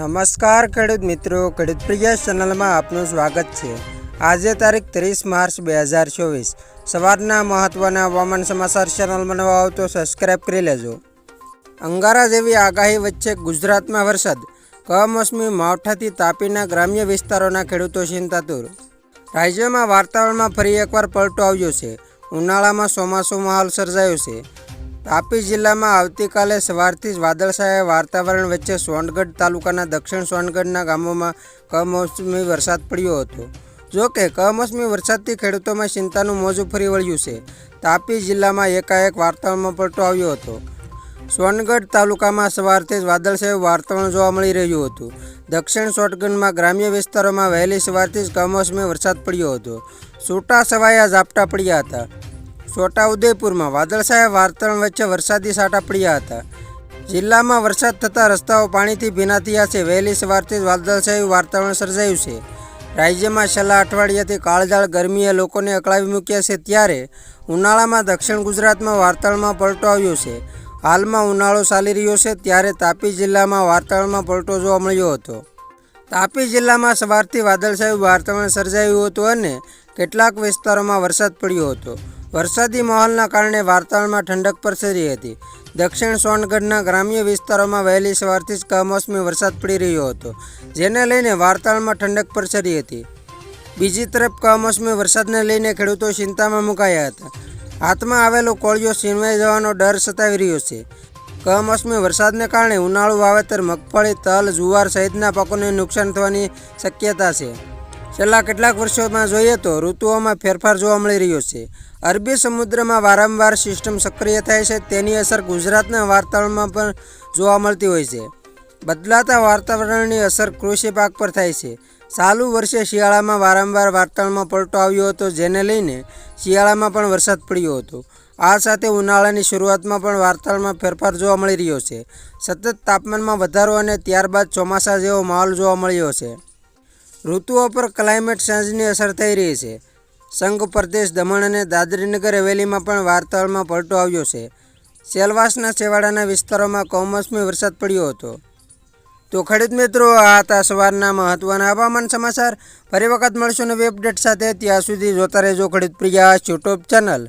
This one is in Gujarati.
નમસ્કાર ખેડૂત મિત્રો, ખેડૂત પ્રિય ચેનલમાં આપનું સ્વાગત છે. આજે તારીખ ત્રીસ માર્ચ બે હજાર ચોવીસ. સવારના મહત્ત્વના હવામાન સમાચાર ચેનલમાં નવા આવો તો સબસ્ક્રાઈબ કરી લેજો. અંગારા જેવી આગાહી વચ્ચે ગુજરાતમાં વરસાદ. કમોસમી માવઠાથી તાપીના ગ્રામ્ય વિસ્તારોના ખેડૂતો ચિંતાતુર. રાજ્યમાં વાતાવરણમાં ફરી એકવાર પલટો આવ્યો છે. ઉનાળામાં ચોમાસું માહોલ સર્જાયો છે. તાપી જિલ્લામાં આવતીકાલે સવારથી જ વાદળછાયા વાતાવરણ વચ્ચે સોનગઢ તાલુકાના દક્ષિણ સોનગઢના ગામોમાં કમોસમી વરસાદ પડ્યો હતો. જો કે કમોસમી વરસાદથી ખેડૂતોમાં ચિંતાનું મોજું ફરી વળ્યું છે. તાપી જિલ્લામાં એકાએક વાતાવરણમાં પલટો આવ્યો હતો. સોનગઢ તાલુકામાં સવારથી જ વાદળછાયું વાતાવરણ જોવા મળી રહ્યું હતું. દક્ષિણ સોનગઢમાં ગ્રામ્ય વિસ્તારોમાં વહેલી સવારથી જ કમોસમી વરસાદ પડ્યો હતો. છૂટા છવાયા ઝાપટા પડ્યા હતા. છોટાઉદેપુરમાં વાદળછાયા વાતાવરણ વચ્ચે વરસાદી સાટા પડ્યા હતા. જિલ્લામાં વરસાદ થતાં રસ્તાઓ પાણીથી ભીના થયા છે. વહેલી સવારથી જ વાદળછાયું વાતાવરણ સર્જાયું છે. રાજ્યમાં છેલ્લા અઠવાડિયાથી કાળજાળ ગરમીએ લોકોને અકળાવી મૂક્યા છે. ત્યારે ઉનાળામાં દક્ષિણ ગુજરાતમાં વાતાવરણમાં પલટો આવ્યો છે. હાલમાં ઉનાળો ચાલી રહ્યો છે. ત્યારે તાપી જિલ્લામાં વાતાવરણમાં પલટો જોવા મળ્યો હતો. તાપી જિલ્લામાં સવારથી વાદળછાયું વાતાવરણ સર્જાયું હતું અને કેટલાક વિસ્તારોમાં વરસાદ પડ્યો હતો. વરસાદી માહોલના કારણે વાતાવરણમાં ઠંડક પ્રસરી હતી. દક્ષિણ સોનગઢના ગ્રામ્ય વિસ્તારોમાં વહેલી સવારથી જ કમોસમી વરસાદ પડી રહ્યો હતો, જેને લઈને વાતાવરણમાં ઠંડક પ્રસરી હતી. બીજી તરફ કમોસમી વરસાદને લઈને ખેડૂતો ચિંતામાં મુકાયા હતા. હાથમાં આવેલો કોળિયો છીનવાઈ જવાનો ડર સતાવી રહ્યો છે. કમોસમી વરસાદને કારણે ઉનાળુ વાવેતર, મગફળી, તલ, જુવાર સહિતના પાકોને નુકસાન થવાની શક્યતા છે. છેલ્લા કેટલાક વર્ષોમાં જોઈએ તો ઋતુઓમાં ફેરફાર જોવા મળી રહ્યો છે. અરબી સમુદ્રમાં વારંવાર સિસ્ટમ સક્રિય થાય છે, તેની અસર ગુજરાતના વાતાવરણમાં પણ જોવા મળતી હોય છે. બદલાતા વાતાવરણની અસર કૃષિ પાક પર થાય છે. ચાલુ વર્ષે શિયાળામાં વારંવાર વાતાવરણમાં પલટો આવ્યો હતો, જેને લઈને શિયાળામાં પણ વરસાદ પડ્યો હતો. આ સાથે ઉનાળાની શરૂઆતમાં પણ વાતાવરણમાં ફેરફાર જોવા મળી રહ્યો છે. સતત તાપમાનમાં વધારો અને ત્યારબાદ ચોમાસા જેવો માહોલ જોવા મળ્યો છે. ઋતુઓ પર ક્લાઇમેટ ચેન્જની અસર થઈ રહી છે. સંઘ પ્રદેશ દમણ અને દાદરીનગર હવેલીમાં પણ વાર્તાળમાં પલટો આવ્યો છે. સેલવાસના છેવાડાના વિસ્તારોમાં કમોસમી વરસાદ પડ્યો હતો. તો ખેડૂત મિત્રો, આ હતા સવારના મહત્વના હવામાન સમાચાર. ફરી વખત મળશું નવી અપડેટ સાથે. ત્યાં સુધી જોતા રહેજો ખેડૂત પ્રિયા, યુટ્યુબ ચેનલ.